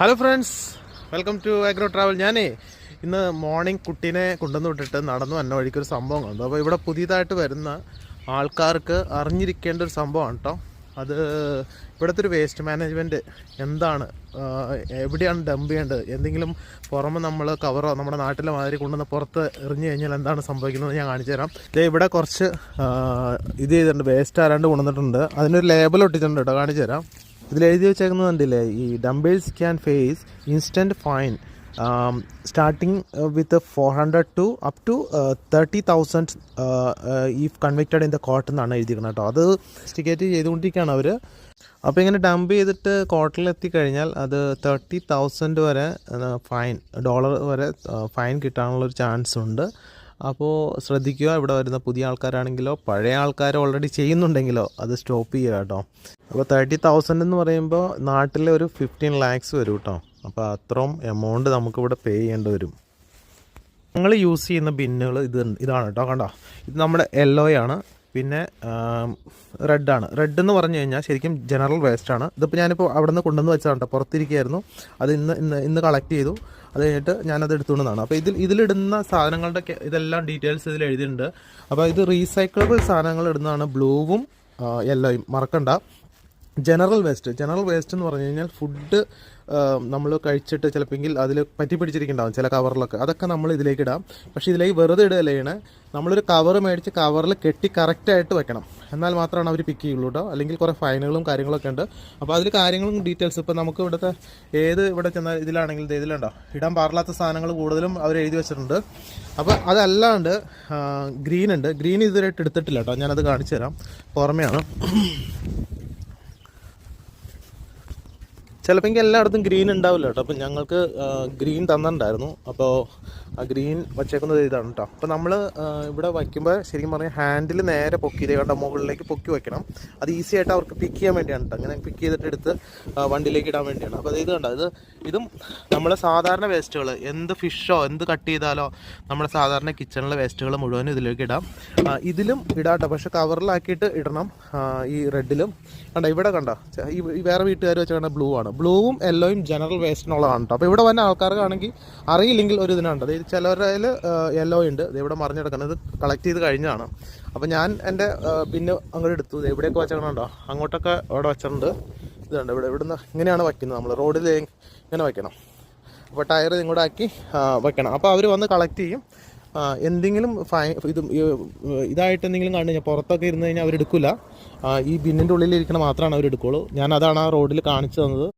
Hello friends welcome to agro travel ഞാനേ ഇന്ന് morning കുട്ടീനെ കൊണ്ടുവന്ന് വിട്ടിട്ട് നടന്നു വന്ന വഴിക്കൊരു സംഭവം കണ്ടു. അപ്പോൾ ഇവിടെ പുതിയതായിട്ട് വരുന്ന ആൾക്കാർക്ക് അറിഞ്ഞിരിക്കേണ്ട ഒരു സംഭവമാണ് കേട്ടോ അത് ഇവിടുത്തെ ഒരു വേസ്റ്റ് മാനേജ്മെന്റ് എന്താണ് എവിടെയാണ് ഡംപ് ചെയ്യേണ്ടത്? എന്തെങ്കിലും പുറമെ നമ്മൾ കവറോ നമ്മുടെ നാട്ടിലെ മാതിരി കൊണ്ടുവന്ന് പുറത്ത് എറിഞ്ഞു കഴിഞ്ഞാൽ എന്താണ് സംഭവിക്കുന്നത് ഞാൻ കാണിച്ചു തരാം. ദേ ഇവിടെ കുറച്ച് ഇത് ചെയ്തിട്ടുണ്ട് വേസ്റ്റ് ആരാണ്ട് കൊണ്ടുവന്നിട്ടുണ്ട്. അതിനൊരു ലേബൽ ഒട്ടിച്ചിട്ടുണ്ട് കേട്ടോ കാണിച്ചു തരാം. ഇതിൽ എഴുതി വെച്ചേക്കുന്നത് കണ്ടില്ലേ? ഈ dumpers can face instant fine starting with four hundred to up to thirty thousand if convicted in the court എന്നാണ് എഴുതിയിരിക്കുന്നത് കേട്ടോ. അത് സ്റ്റിക്കേറ്റ് ചെയ്തുകൊണ്ടിരിക്കുകയാണ് അവർ അപ്പോൾ ഇങ്ങനെ ഡംപ് ചെയ്തിട്ട് കോർട്ടിൽ എത്തിക്കഴിഞ്ഞാൽ അത് തേർട്ടി തൗസൻഡ് വരെ ഫൈൻ ഡോളർ വരെ ഫൈൻ കിട്ടാനുള്ളൊരു ചാൻസ് ഉണ്ട്. അപ്പോൾ ശ്രദ്ധിക്കുക ഇവിടെ വരുന്ന പുതിയ ആൾക്കാരാണെങ്കിലോ പഴയ ആൾക്കാർ ഓൾറെഡി ചെയ്യുന്നുണ്ടെങ്കിലോ അത് സ്റ്റോപ്പ് ചെയ്യുക കേട്ടോ. അപ്പോൾ തേർട്ടി തൗസൻഡ് എന്ന് പറയുമ്പോൾ നാട്ടിലെ ഒരു ഫിഫ്റ്റീൻ ലാക്സ് വരും കേട്ടോ അപ്പോൾ അത്രയും എമൗണ്ട് നമുക്കിവിടെ പേ ചെയ്യേണ്ടി വരും. ഞങ്ങൾ യൂസ് ചെയ്യുന്ന ബിന്നുകൾ ഇത് ഇതാണ് കേട്ടോ കണ്ടോ? ഇത് നമ്മുടെ യെല്ലോ ആണ് പിന്നെ റെഡാണ് റെഡ് എന്ന് പറഞ്ഞു കഴിഞ്ഞാൽ ശരിക്കും ജനറൽ വേസ്റ്റ് ആണ്. ഇതിപ്പോൾ ഞാനിപ്പോൾ അവിടെ നിന്ന് കൊണ്ടുവന്ന് വെച്ചതാണ് കേട്ടോ പുറത്തിരിക്കുകയായിരുന്നു. അത് ഇന്ന് ഇന്ന് ഇന്ന് കളക്ട് ചെയ്തു. അത് കഴിഞ്ഞിട്ട് ഞാനത് എടുത്തുകൊണ്ടാണ് അപ്പോൾ ഇതിൽ ഇതിലിടുന്ന സാധനങ്ങളുടെ ഇതെല്ലാം ഡീറ്റെയിൽസ് ഇതിൽ എഴുതിയിട്ടുണ്ട്. അപ്പോൾ ഇത് റീസൈക്കിളബിൾ സാധനങ്ങൾ ഇടുന്നതാണ് ബ്ലൂവും യെല്ലോയും മറക്കണ്ട. General waste. ജനറൽ വേസ്റ്റ് എന്ന് പറഞ്ഞു കഴിഞ്ഞാൽ ഫുഡ് നമ്മൾ കഴിച്ചിട്ട് ചിലപ്പോൾ അതിൽ പറ്റി പിടിച്ചിരിക്കുന്നുണ്ടാവും ചില കവറിലൊക്കെ. അതൊക്കെ നമ്മൾ ഇതിലേക്ക് ഇടാം. പക്ഷേ ഇതിലേക്ക് വെറുതെ ഇടുകയല്ല ചെയ്യണേ നമ്മളൊരു കവർ മേടിച്ച് കവറിൽ കെട്ടി കറക്റ്റായിട്ട് വെക്കണം. എന്നാൽ മാത്രമാണ് അവർ പിക്ക് ചെയ്യുള്ളൂ കേട്ടോ അല്ലെങ്കിൽ കുറേ ഫൈനുകളും കാര്യങ്ങളൊക്കെ ഉണ്ട്. അപ്പോൾ അതിൽ കാര്യങ്ങളും ഡീറ്റെയിൽസ് ഇപ്പോൾ നമുക്ക് ഇവിടുത്തെ ഏത് ഇവിടെ ചെന്നാൽ ഇതിലാണെങ്കിൽ ഇതിലുണ്ടോ? ഇടാൻ പാടില്ലാത്ത സാധനങ്ങൾ കൂടുതലും അവർ എഴുതി വെച്ചിട്ടുണ്ട്. അപ്പോൾ അതല്ലാണ്ട് ഗ്രീൻ ഉണ്ട്. ഗ്രീൻ ഇതുവരെയായിട്ട് എടുത്തിട്ടില്ല കേട്ടോ ഞാനത് കാണിച്ചു തരാം. പുറമെയാണ്. ചിലപ്പോൾ എല്ലായിടത്തും ഗ്രീൻ ഉണ്ടാവില്ല കേട്ടോ. അപ്പം ഞങ്ങൾക്ക് ഗ്രീൻ തന്നിട്ടുണ്ടായിരുന്നു. അപ്പോൾ ആ ഗ്രീൻ വച്ചേക്കുന്നത് ഇതാണ് കേട്ടോ. അപ്പം നമ്മൾ ഇവിടെ വയ്ക്കുമ്പോൾ ശരിക്കും പറഞ്ഞാൽ ഹാൻഡിൽ നേരെ പൊക്കി കണ്ട മുകളിലേക്ക് പൊക്കി വയ്ക്കണം. അത് ഈസി ആയിട്ട് അവർക്ക് പിക്ക് ചെയ്യാൻ വേണ്ടിയാണ് കേട്ടോ. അങ്ങനെ പിക്ക് ചെയ്തിട്ട് എടുത്ത് വണ്ടിയിലേക്ക് ഇടാൻ വേണ്ടിയാണ്. അപ്പോൾ ഇത് കണ്ടോ ഇത് ഇതും നമ്മളെ സാധാരണ വേസ്റ്റുകൾ എന്ത് ഫിഷോ എന്ത് കട്ട് ചെയ്താലോ നമ്മുടെ സാധാരണ കിച്ചണിലെ വേസ്റ്റുകൾ മുഴുവനും ഇതിലേക്ക് ഇടാം. ഇതിലും ഇടാട്ടോ പക്ഷെ കവറിലാക്കിയിട്ട് ഇടണം ഈ റെഡിലും കണ്ടോ ഇവിടെ കണ്ടോ ഈ വേറെ വീട്ടുകാർ വെച്ച് കണ്ട ബ്ലൂ ആണ്. ബ്ലൂവും യെല്ലോയും ജനറൽ വേസ്റ്റിനുള്ളതാണ് കേട്ടോ അപ്പോൾ ഇവിടെ വന്ന ആൾക്കാർക്കാണെങ്കിൽ അറിയില്ലെങ്കിൽ ഒരു ഇതിനുണ്ട് അതായത് ചിലരുടെ യെല്ലോ ഉണ്ട്. ഇത് ഇവിടെ മറിഞ്ഞെടുക്കുന്നത് കളക്ട് ചെയ്ത് കഴിഞ്ഞാണ് അപ്പോൾ ഞാൻ എന്റെ പിന്നെ അങ്ങോട്ട് എടുത്തു. ഇത് എവിടെയൊക്കെ വെച്ചേക്കണുണ്ടോ? അങ്ങോട്ടൊക്കെ അവിടെ വെച്ചിട്ടുണ്ട്. ഇതുണ്ട് ഇവിടെ ഇവിടുന്ന് ഇങ്ങനെയാണ് വയ്ക്കുന്നത് നമ്മൾ റോഡിൽ ഇങ്ങനെ വയ്ക്കണം. അപ്പോൾ ടയർ ഇങ്ങോട്ട് ആക്കി വെക്കണം അപ്പോൾ അവർ വന്ന് കളക്ട് ചെയ്യും. എന്തെങ്കിലും ഫൈ ഇത് ഇതായിട്ട് എന്തെങ്കിലും കണ്ടു കഴിഞ്ഞാൽ പുറത്തൊക്കെ ഇരുന്ന് കഴിഞ്ഞാൽ അവരെടുക്കില്ല ഈ ബിന്നിന്റെ ഉള്ളിൽ ഇരിക്കണ മാത്രമാണ് ഞാനതാണ് ഞാൻ അതാണ് ആ റോഡിൽ കാണിച്ചു തന്നത്.